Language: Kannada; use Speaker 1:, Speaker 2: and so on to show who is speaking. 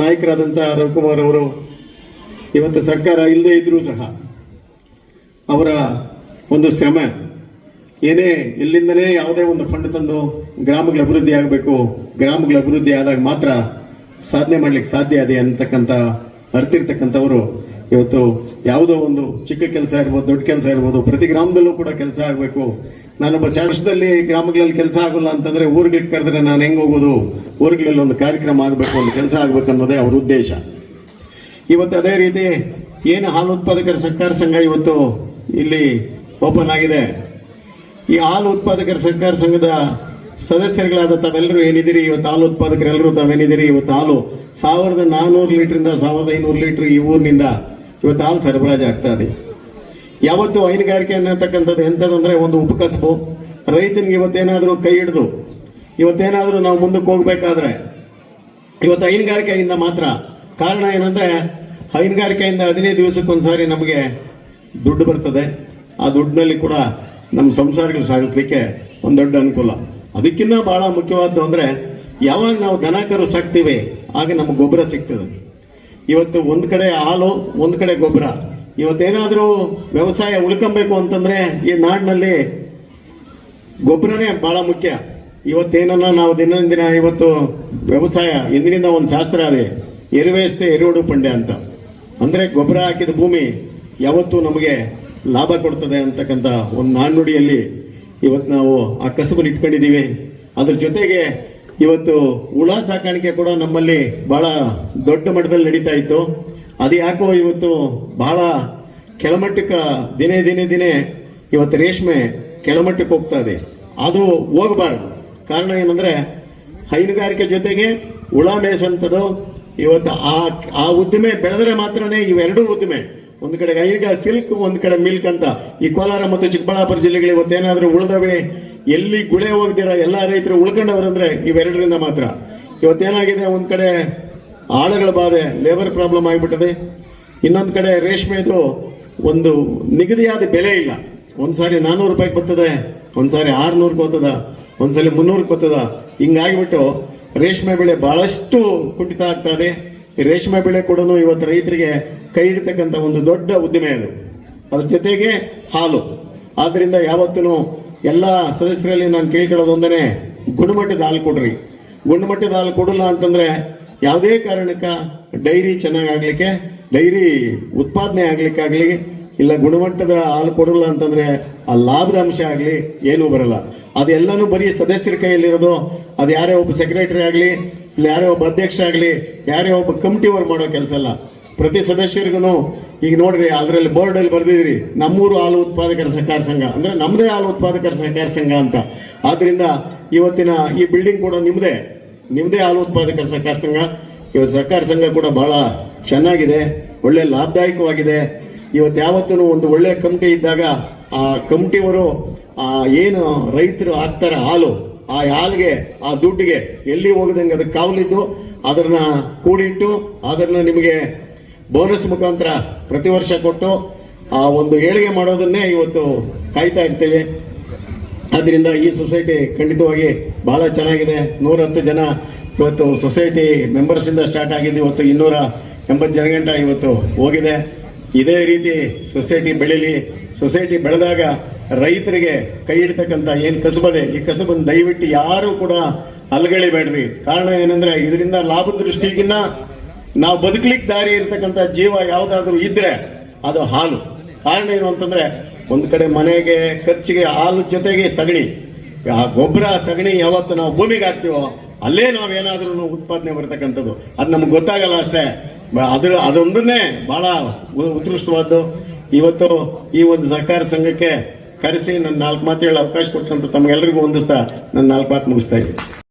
Speaker 1: ನಾಯಕರಾದಂಥ ರವಿಕುಮಾರ್ ಅವರು ಇವತ್ತು ಸರ್ಕಾರ ಇಲ್ಲದೇ ಇದ್ದರೂ ಸಹ ಅವರ ಒಂದು ಶ್ರಮ ಏನೇ ಎಲ್ಲಿಂದಲೇ ಯಾವುದೇ ಒಂದು ಫಂಡ್ ತಂದು ಗ್ರಾಮಗಳ ಅಭಿವೃದ್ಧಿ ಆಗಬೇಕು, ಗ್ರಾಮಗಳ ಅಭಿವೃದ್ಧಿ ಆದಾಗ ಮಾತ್ರ ಸಾಧನೆ ಮಾಡಲಿಕ್ಕೆ ಸಾಧ್ಯ ಇದೆ ಅಂತಕ್ಕಂಥ ಅರ್ತಿರ್ತಕ್ಕಂಥವರು. ಇವತ್ತು ಯಾವುದೋ ಒಂದು ಚಿಕ್ಕ ಕೆಲಸ ಇರ್ಬೋದು, ದೊಡ್ಡ ಕೆಲಸ ಇರ್ಬೋದು, ಪ್ರತಿ ಗ್ರಾಮದಲ್ಲೂ ಕೂಡ ಕೆಲಸ ಆಗಬೇಕು. ನಾನೊಬ್ಬ ವರ್ಷದಲ್ಲಿ ಗ್ರಾಮಗಳಲ್ಲಿ ಕೆಲಸ ಆಗೋಲ್ಲ ಅಂತಂದ್ರೆ ಊರುಗಳಿಗೆ ಕರೆದ್ರೆ ನಾನು ಹೆಂಗೆ ಹೋಗೋದು? ಊರುಗಳಲ್ಲಿ ಒಂದು ಕಾರ್ಯಕ್ರಮ ಆಗಬೇಕು, ಒಂದು ಕೆಲಸ ಆಗಬೇಕು ಅನ್ನೋದೇ ಅವ್ರ ಉದ್ದೇಶ. ಇವತ್ತು ಅದೇ ರೀತಿ ಏನು ಹಾಲು ಉತ್ಪಾದಕರ ಸಹಕಾರ ಸಂಘ ಇವತ್ತು ಇಲ್ಲಿ ಓಪನ್ ಆಗಿದೆ. ಈ ಹಾಲು ಉತ್ಪಾದಕರ ಸಹಕಾರ ಸಂಘದ ಸದಸ್ಯರುಗಳಾದ ತಾವೆಲ್ಲರೂ ಏನಿದ್ದೀರಿ? ಇವತ್ತು ಹಾಲು ಉತ್ಪಾದಕರೆಲ್ಲರೂ ತಾವೇನಿದ್ದೀರಿ? ಇವತ್ತು ಹಾಲು ಸಾವಿರದ ನಾನ್ನೂರು ಲೀಟ್ರಿಂದ ಸಾವಿರದ ಐನೂರು ಲೀಟ್ರ್ ಈ ಊರಿನಿಂದ ಇವತ್ತು ಹಾಲು ಸರಬರಾಜು ಆಗ್ತಾ ಇದೆ. ಯಾವತ್ತು ಹೈನುಗಾರಿಕೆ ಅನ್ನತಕ್ಕಂಥದ್ದು ಎಂಥದ್ದಂದ್ರೆ ಒಂದು ಉಪಕಸಬು. ರೈತನಿಗೆ ಇವತ್ತೇನಾದರೂ ಕೈ ಹಿಡಿದು, ಇವತ್ತೇನಾದರೂ ನಾವು ಮುಂದಕ್ಕೆ ಹೋಗ್ಬೇಕಾದ್ರೆ, ಇವತ್ತು ಹೈನುಗಾರಿಕೆಯಿಂದ ಮಾತ್ರ. ಕಾರಣ ಏನಂದ್ರೆ, ಹೈನುಗಾರಿಕೆಯಿಂದ ಹದಿನೈದು ದಿವಸಕ್ಕೊಂದ್ಸಾರಿ ನಮಗೆ ದುಡ್ಡು ಬರ್ತದೆ. ಆ ದುಡ್ಡಿನಲ್ಲಿ ಕೂಡ ನಮ್ಮ ಸಂಸಾರಗಳು ಸಾಗಿಸ್ಲಿಕ್ಕೆ ಒಂದು ದೊಡ್ಡ ಅನುಕೂಲ. ಅದಕ್ಕಿಂತ ಬಹಳ ಮುಖ್ಯವಾದ್ದು ಅಂದರೆ, ಯಾವಾಗ ನಾವು ದನಕರು ಸಾಕ್ತೀವಿ, ಆಗ ನಮಗೆ ಗೊಬ್ಬರ ಸಿಗ್ತದೆ. ಇವತ್ತು ಒಂದು ಕಡೆ ಹಾಲು, ಒಂದು ಕಡೆ ಗೊಬ್ಬರ. ಇವತ್ತೇನಾದರೂ ವ್ಯವಸಾಯ ಉಳ್ಕೊಬೇಕು ಅಂತಂದರೆ ಈ ನಾಡಿನಲ್ಲಿ ಗೊಬ್ಬರನೇ ಭಾಳ ಮುಖ್ಯ. ಇವತ್ತೇನನ್ನ ನಾವು ದಿನ ದಿನ ಇವತ್ತು ವ್ಯವಸಾಯ, ಇಂದಿನಿಂದ ಒಂದು ಶಾಸ್ತ್ರ ಅದೇ, ಎರುವೇಸ್ತೆ ಎರುವಡು ಪಂಡೆ ಅಂತ. ಅಂದರೆ ಗೊಬ್ಬರ ಹಾಕಿದ ಭೂಮಿ ಯಾವತ್ತೂ ನಮಗೆ ಲಾಭ ಕೊಡ್ತದೆ ಅಂತಕ್ಕಂಥ ಒಂದು ನಾಣ್ಣುಡಿಯಲ್ಲಿ ಇವತ್ತು ನಾವು ಆ ಕಸಬನ್ನು ಇಟ್ಕೊಂಡಿದ್ದೀವಿ. ಅದ್ರ ಜೊತೆಗೆ ಇವತ್ತು ಹುಳ ಸಾಕಾಣಿಕೆ ಕೂಡ ನಮ್ಮಲ್ಲಿ ಭಾಳ ದೊಡ್ಡ ಮಟ್ಟದಲ್ಲಿ ನಡೀತಾ ಇತ್ತು. ಅದು ಯಾಕೋ ಇವತ್ತು ಬಹಳ ಕೆಳಮಟ್ಟಕ್ಕೆ ದಿನೇ ದಿನೇ ದಿನೇ ಇವತ್ತು ರೇಷ್ಮೆ ಕೆಳಮಟ್ಟಕ್ಕೆ ಹೋಗ್ತಾ ಇದೆ. ಅದು ಹೋಗಬಾರ್ದು. ಕಾರಣ ಏನಂದರೆ ಹೈನುಗಾರಿಕೆ ಜೊತೆಗೆ ಹುಳ ಮೇಸಂಥದ್ದು ಇವತ್ತು ಆ ಆ ಉದ್ದಿಮೆ ಬೆಳೆದ್ರೆ ಮಾತ್ರನೇ ಇವೆರಡೂ ಉದ್ದಿಮೆ. ಒಂದು ಕಡೆ ಹೈನುಗಾರ ಸಿಲ್ಕ್, ಒಂದು ಕಡೆ ಮಿಲ್ಕ್ ಅಂತ. ಈ ಕೋಲಾರ ಮತ್ತು ಚಿಕ್ಕಬಳ್ಳಾಪುರ ಜಿಲ್ಲೆಗಳು ಇವತ್ತೇನಾದ್ರೂ ಉಳಿದವೆ, ಎಲ್ಲಿ ಗುಳೆ ಹೋಗ್ದಿರ ಎಲ್ಲ ರೈತರು ಉಳ್ಕೊಂಡವ್ರಂದ್ರೆ ಇವೆರಡರಿಂದ ಮಾತ್ರ. ಇವತ್ತೇನಾಗಿದೆ, ಒಂದು ಕಡೆ ಆಳುಗಳ ಬಾಧೆ ಲೇಬರ್ ಪ್ರಾಬ್ಲಮ್ ಆಗಿಬಿಟ್ಟಿದೆ. ಇನ್ನೊಂದು ಕಡೆ ರೇಷ್ಮೆದು ಒಂದು ನಿಗದಿಯಾದ ಬೆಲೆ ಇಲ್ಲ. ಒಂದ್ಸಾರಿ ನಾನ್ನೂರು ರೂಪಾಯಿಗೆ ಬರ್ತದೆ, ಒಂದ್ಸಾರಿ ಆರ್ನೂರ್ಗೆ ಹೋಗ್ತದ ಒಂದ್ಸಲಿ ಮುನ್ನೂರಕ್ಕೆ ಬರ್ತದ. ಹಿಂಗಾಗಿಬಿಟ್ಟು ರೇಷ್ಮೆ ಬೆಳೆ ಬಹಳಷ್ಟು ಕುಂಠಿತ ಆಗ್ತಾ ಇದೆ. ರೇಷ್ಮೆ ಬೆಳೆ ಕೂಡ ಇವತ್ತು ರೈತರಿಗೆ ಕೈ ಹಿಡಿತಕ್ಕಂಥ ಒಂದು ದೊಡ್ಡ ಉದ್ದಿಮೆ ಅದು. ಅದ್ರ ಜೊತೆಗೆ ಹಾಲು. ಆದ್ದರಿಂದ ಯಾವತ್ತೂ ಎಲ್ಲ ಸದಸ್ಯರಲ್ಲಿ ನಾನು ಕೇಳ್ಕೊಳ್ಳೋದು ಒಂದನೇ ಗುಣಮಟ್ಟದ ಹಾಲು ಕೊಡ್ರಿ. ಗುಣಮಟ್ಟದ ಹಾಲು ಕೊಡಲ್ಲ ಅಂತಂದ್ರೆ ಯಾವುದೇ ಕಾರಣಕ್ಕೆ ಡೈರಿ ಚೆನ್ನಾಗಾಗಲಿಕ್ಕೆ, ಡೈರಿ ಉತ್ಪಾದನೆ ಆಗ್ಲಿಕ್ಕಾಗ್ಲಿ, ಇಲ್ಲ ಗುಣಮಟ್ಟದ ಹಾಲು ಕೊಡಲ್ಲ ಅಂತಂದ್ರೆ ಆ ಲಾಭದ ಅಂಶ ಆಗಲಿ ಏನೂ ಬರಲ್ಲ. ಅದೆಲ್ಲನೂ ಬರೀ ಸದಸ್ಯರ ಕೈಯಲ್ಲಿರೋದು, ಅದು ಯಾರೇ ಒಬ್ಬ ಸೆಕ್ರೆಟರಿ ಆಗಲಿ, ಇಲ್ಲ ಯಾರೇ ಒಬ್ಬ ಅಧ್ಯಕ್ಷ ಆಗಲಿ, ಯಾರೇ ಒಬ್ಬ ಕಮಿಟಿ ಅವ್ರು ಮಾಡೋ ಕೆಲಸ ಅಲ್ಲ. ಪ್ರತಿ ಸದಸ್ಯರಿಗೂ ಈಗ ನೋಡ್ರಿ, ಅದರಲ್ಲಿ ಬೋರ್ಡಲ್ಲಿ ಬರೆದಿದ್ರಿ, ನಮ್ಮೂರು ಹಾಲು ಉತ್ಪಾದಕರ ಸಹಕಾರ ಸಂಘ, ಅಂದರೆ ನಮ್ಮದೇ ಹಾಲು ಉತ್ಪಾದಕರ ಸಹಕಾರ ಸಂಘ ಅಂತ. ಆದ್ದರಿಂದ ಇವತ್ತಿನ ಈ ಬಿಲ್ಡಿಂಗ್ ಕೂಡ ನಿಮ್ಮದೇ ನಿಮ್ಮದೇ ಹಾಲು ಉತ್ಪಾದಕ ಸಹಕಾರ ಸಂಘ, ಇವತ್ತು ಸಹಕಾರ ಸಂಘ ಕೂಡ ಬಹಳ ಚೆನ್ನಾಗಿದೆ, ಒಳ್ಳೆ ಲಾಭದಾಯಕವಾಗಿದೆ. ಇವತ್ತು ಯಾವತ್ತೂ ಒಂದು ಒಳ್ಳೆ ಕಮಿಟಿ ಇದ್ದಾಗ ಆ ಕಮಿಟಿಯವರು ಏನು ರೈತರು ಹಾಕ್ತಾರೆ ಹಾಲು, ಆ ಹಾಲಿಗೆ, ಆ ದುಡ್ಡಿಗೆ ಎಲ್ಲಿ ಹೋಗದಂಗೆ ಅದಕ್ಕೆ ಕಾವಲಿದ್ದು, ಅದನ್ನ ಕೂಡಿಟ್ಟು ಅದನ್ನ ನಿಮಗೆ ಬೋನಸ್ ಮುಖಾಂತರ ಪ್ರತಿ ವರ್ಷ ಕೊಟ್ಟು ಆ ಒಂದು ಏಳಿಗೆ ಮಾಡೋದನ್ನೇ ಇವತ್ತು ಕಾಯ್ತಾ ಇರ್ತೇವೆ. ಆದ್ದರಿಂದ ಈ ಸೊಸೈಟಿ ಖಂಡಿತವಾಗಿ ಬಹಳ ಚೆನ್ನಾಗಿದೆ. ನೂರ ಹತ್ತು ಜನ ಇವತ್ತು ಸೊಸೈಟಿ ಮೆಂಬರ್ಸಿಂದ ಸ್ಟಾರ್ಟ್ ಆಗಿದ್ದು ಇವತ್ತು ಇನ್ನೂರ ಎಂಬತ್ತು ಜನಗಂಟ ಇವತ್ತು ಹೋಗಿದೆ. ಇದೇ ರೀತಿ ಸೊಸೈಟಿ ಬೆಳೀಲಿ. ಸೊಸೈಟಿ ಬೆಳೆದಾಗ ರೈತರಿಗೆ ಕೈ ಹಿಡ್ತಕ್ಕಂಥ ಏನು ಕಸಬದೆ ಈ ಕಸಬನ್ನು ದಯವಿಟ್ಟು ಯಾರು ಕೂಡ ಅಲ್ಗಳಿಬೇಡ್ರಿ. ಕಾರಣ ಏನಂದ್ರೆ ಇದರಿಂದ ಲಾಭದ ದೃಷ್ಟಿಗಿನ್ನ ನಾವು ಬದುಕಲಿಕ್ಕೆ ದಾರಿ ಇರ್ತಕ್ಕಂಥ ಜೀವ ಯಾವುದಾದ್ರೂ ಇದ್ರೆ ಅದು ಹಾಲು. ಕಾರಣ ಏನು ಅಂತಂದ್ರೆ ಒಂದು ಕಡೆ ಮನೆಗೆ, ಖರ್ಚಿಗೆ, ಹಾಲು ಜೊತೆಗೆ ಸಗಣಿ. ಆ ಗೊಬ್ಬರ ಸಗಣಿ ಯಾವತ್ತು ನಾವು ಭೂಮಿಗೆ ಹಾಕ್ತೀವೋ, ಅಲ್ಲೇ ನಾವೇನಾದ್ರೂ ಉತ್ಪಾದನೆ ಬರ್ತಕ್ಕಂಥದ್ದು. ಅದು ನಮ್ಗೆ ಗೊತ್ತಾಗಲ್ಲ ಅಷ್ಟೇ. ಅದ್ರ, ಅದೊಂದನ್ನೇ ಬಹಳ ಉತ್ಕೃಷ್ಟವಾದ್ದು. ಇವತ್ತು ಈ ಒಂದು ಸಹಕಾರ ಸಂಘಕ್ಕೆ ಕರೆಸಿ ನನ್ನ ನಾಲ್ಕು ಮಾತು ಹೇಳಿ ಅವಕಾಶ ಕೊಟ್ಟಂತ ತಮಗೆಲ್ಲರಿಗೂ ಹೊಂದಿಸ್ತಾ ನನ್ನ ನಾಲ್ಕು ಮಾತು ಮುಗಿಸ್ತಾ ಇದ್ದೀನಿ.